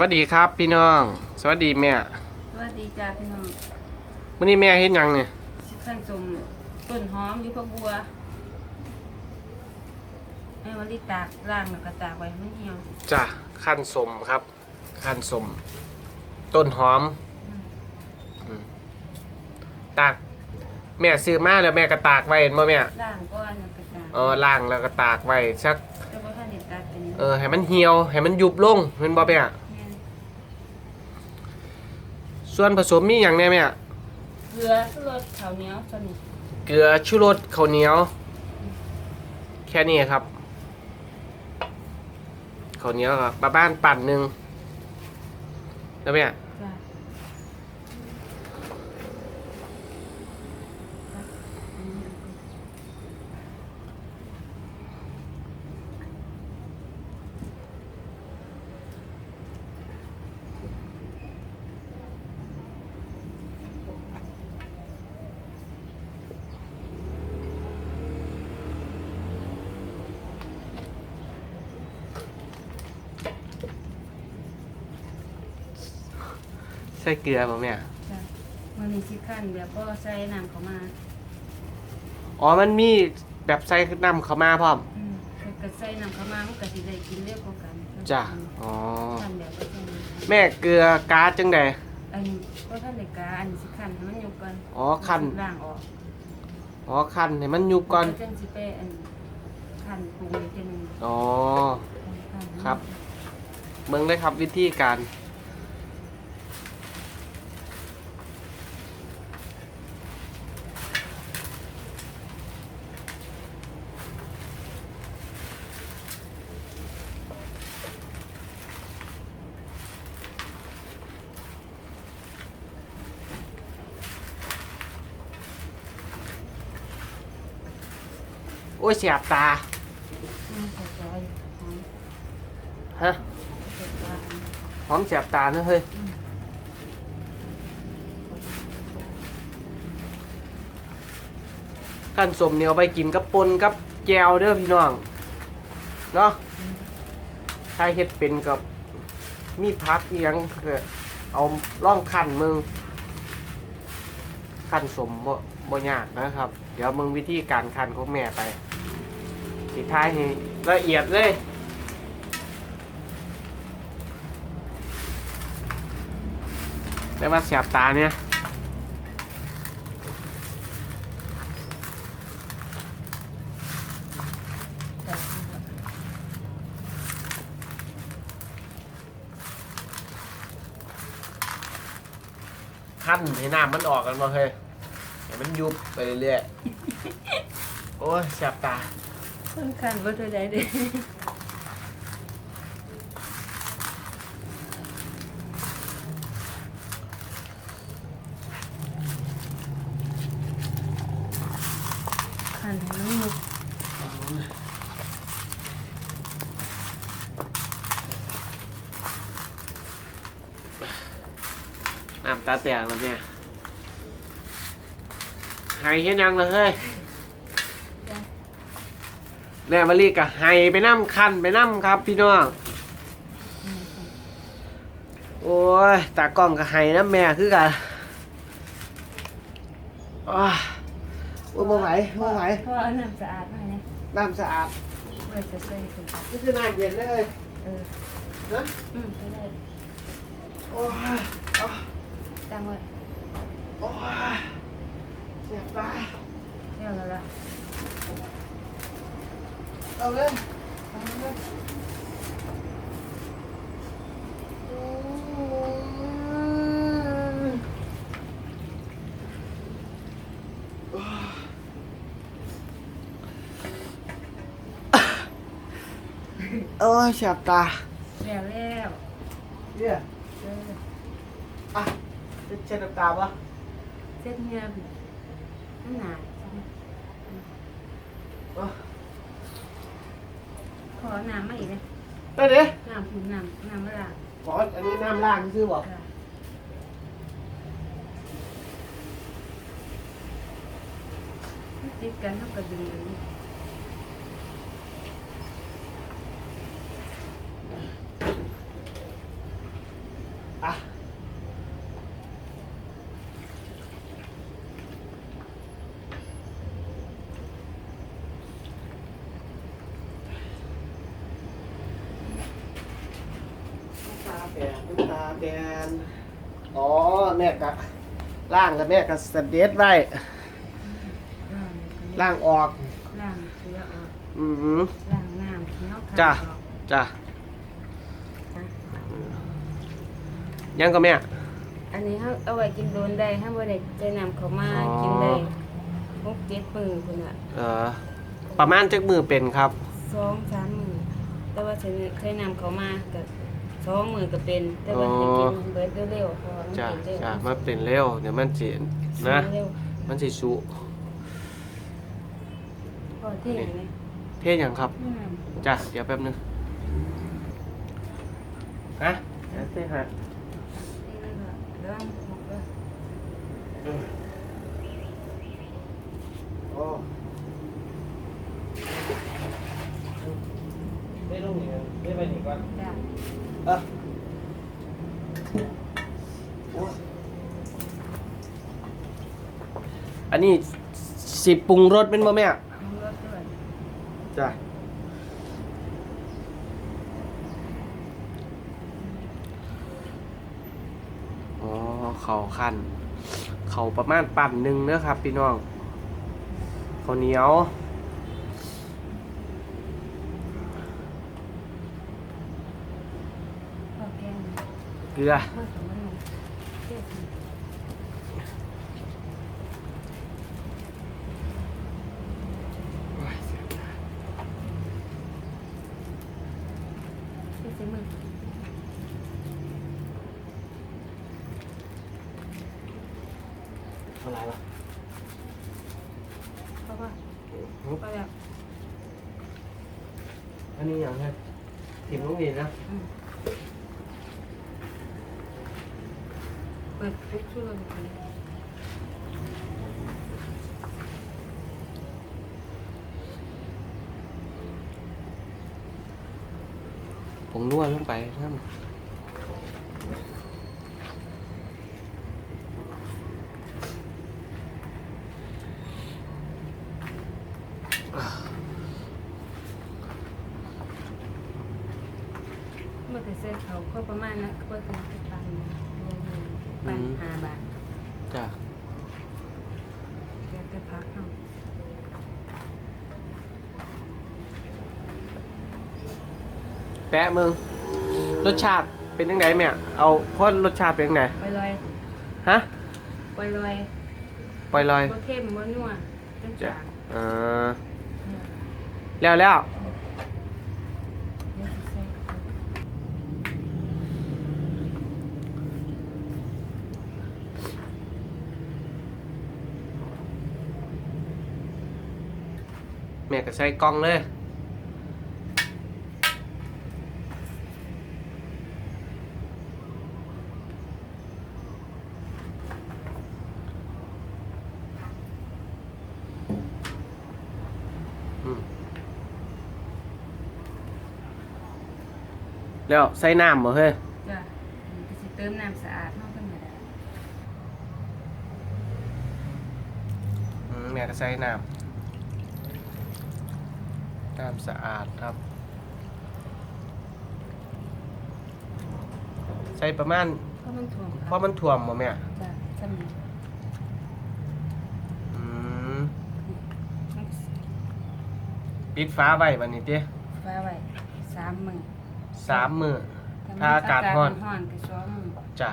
วัสดีครับพี่น้อง สวัสดีแม่สวัสดีจ้าพี่น้องมื้อนี้แม่เฮ็ดหยังเนี่ยสิสั่งสมต้นหอมอยู่พะบัวแม่วันนี้ตากล่างแล้วก็ตากไว้ให้มันเหี่ยวจ้ะขั้นสมครับ ขั้นสม ต้นหอมอืมตาก แม่ซื้อมาแล้วแม่ก็ตากไว้เห็นบ่แม่ล่างก้อนแล้วก็ตากเออล้างแล้วก็ตากไว้สักแต่ว่าท่านเด็ดตากเป็นเออให้มันเหี่ยวให้มันยุบลงเห็นบ่แม่แม่น ส่วนผสมมีหยังแน่แม่เกลือชูรสข้าวเหนียวสนิทเกลือชูรสข้าวเหนียว แค่นี้ครับข้าวเหนียวครับประมาณปั่นหนึ่งแล้วแม่ จ้าอืม ใส่เกลือป่ะแม่จ้าวันนี้สิขั้นแบบก็ใส่น้ำเข้ามาอ๋อมันมีแบบใส่น้ำเข้ามาพร้อมอืมก็ใส่น้ำเข้ามามันก็สิได้กินเร็วกว่ากันจ้ะอ๋อขั้นแบบก็จะมีแม่เกลือกาจังใดอันนี้ก็ท่านเด็กกาอันนี้สิขั้นให้มันอยู่ก่อนอ๋อขั้นล่างออกอ๋อคันให้มันยุบก่อนแล้วจังสิไปอันขั้นปรุงอีกทีหนึงอ๋อขั้นครับ เบิ่งเลยครับวิธีการ อ้ยเสียบตา ฮะหอมเสียบตาเนอะเฮ้ย ขั้นสมเนียเอาไปกินกับปนกับแจวเด้อพี่น้อง เนาะถ้าเฮ็ดเป็นกับมีพักเอียงก็เอาล่องขันมึงขันสมบ่บ่ยากนะครับ เดี๋ยวมึงวิธีการขันของแม่ไป สุดท้ายนี่ละเอียดเลยได้มาเสียบตาเนี่ยใส่ขั้นให้น้ำมันออกกันมาเฮ้ยให้มันยุบไปเรื่อยๆ โอ้ยเสียบตา ต้นขั้นบ่ตัวใดเด้ขั้นให้มันมุกน้ำตาแตกแล้วเนี่ยไห้เห็นยังเลยเฮ้ย แม่มารีกับไห้ไปน้ำคันไปน้ำครับ พี่น้องอืมโอ้ยตากล้องกับไห้น้ำแม่คือกันโอ้ยโอ้ยบ่ไหวบ่ไหวเพราะเอาน้ำสะอาดมาเนี่ยน้ำสะอาดไว้จะใส่ถุงปลานี่คือน้ำเย็นเลยเออนะอืมไปเลยโอ้ยโอ้ยตั้งไว้โอ้ยเสียบตาเรียบร้อยละ เอาเลยเอาเลยโอ้ยเสียบตาแล้วแล้วเนี่ยเอออะจะเช็ดน้ำตาปะเส้นเงียบนั่นหนาอะข อน้ำมาอีกเลยได้เด้น้ำผุนน้ำน้ำมะลางขออันนี้น้ำล่างซื้อบอกค่ะติดกันเท่ากับดึงเลย แอนน้ำตา แดนอ๋อ แม่กะล่างกับแม่กะสเด็ดไว้ล่างล่างออก ล่างเชื้อออกอือหือล่างน้ำเขี้ยวขาวจ้ะออกจ้ะนะยังก็แม่ อันนี้เขาเอาไว้กินโดนได้ถ้าบ่ได้ใจนำเขามาอ๋อ กินได้หกเจ็ดมือคนอะเอ่อประมาณจักมือเป็นครับ สองสามมือแต่ว่าใจใจนำเขามากับ สองมือก็เป็น แต่ว่าจะกินเบิดเร็วๆเพราะว่ามันจ้ะเป็นเร็วจ้ะมันเป็นเร็วเดี๋ยวมันสินะ เร็วมันสิสุพอที่ไหนไหมเท่ยังครับ อืมจ้ะเดี๋ยวแป๊บนึงฮะเดี๋ยวเท่ฮะนี่เลยค่ะเรื่องหกเลยโอ้ได้ลงนี่ได้ไปนี่ก่อน จ้ะ เอะโอ้ย อันนี้สิปรุงรสเป็นบ่แม่มันรสด้วยจ้ะอ๋อเขาขั้น เขาประมาณปั่นหนึ่งเด้อครับ พี่น้องข้าวเหนียวพอแกงเกลือ เมื่อสองวันหนึ่งเจ็ดสิบเจ็ดสิบมือ อะไรวะเพราะว่าก็แบบอันนี้อย่างไรถิ่มลงดินนะอืมเปิดปุ๊บช่วยแบบนี้ผมนวดลงไปนั่น เมื่อแต่เสื้อเขาก็ประมาณนั้นก็ถึงสิบปันปันห้าบาทจ้ะแกจะพักเอาแปะมึง รสชาติเป็นยังไงแม่เอาเพราะรสชาติเป็นยังไงไปลอยฮะไปลอยปล่อยลอยบ่เข้มบ่นัวจังจ้ะจางเออ แล้วแล้วแม่ก็ใส่กล้องเลย แล้วใส่น้ำบ่เฮ้ยจ้ะนี่ก็สิเติมน้ำสะอาดเนาะเพิ่นน่ะอืมแม่ก็ใส่น้ำน้ำสะอาดครับ ใส่ประมาณเพราะมันถ่วงเพราะมันท่วมบ่แม่จ้ะจำนี้อืมมันปิดฟ้าไว้บัดนี้ติฟ้าไว้สามมื้อ สามมื้อแต่ถ้าอากาศร้อนร้อนก็สองมื้อจ้ะ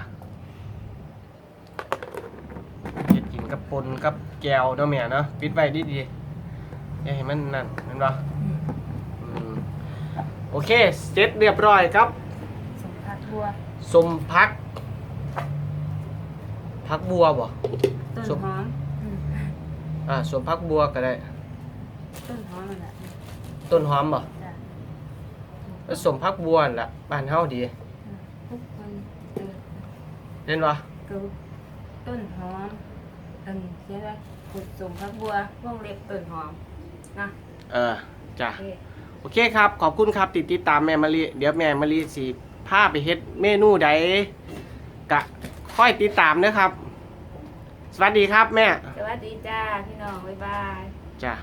เฮ็ดกินกับปนกับแก้วเนาะแม่เนาะปิดไว้ดีๆอย่าให้มันนั่นแม่นบ่อืมอืมโอเคเสร็จเรียบร้อยครับ สมผักบัวสมพัก พักบัวบ่ ต้นส้มหอมอืมอ่าสมพักบัวก็ได้ ต้นหอมนั่นแหละต้นหอมบ่ จ้ะแล้วสมพักบัวนั่นล่ะบ้านเฮาดีอืมทุกคนเจอเห็นบ่กูต้นหอมอันนี้เสียแล้วขุดสมผักบัววงเล็บต้นหอมนะเออจ้ะ โอเคโอเคครับ ขอบคุณครับ ติดติดตามแม่มะลิเดี๋ยวแม่มะลิสิพาไปเฮ็ดเมนูใดกะค่อยติดตามนะครับ สวัสดีครับแม่ สวัสดีจ้าพี่น้องบ๊ายบาย จ้ะ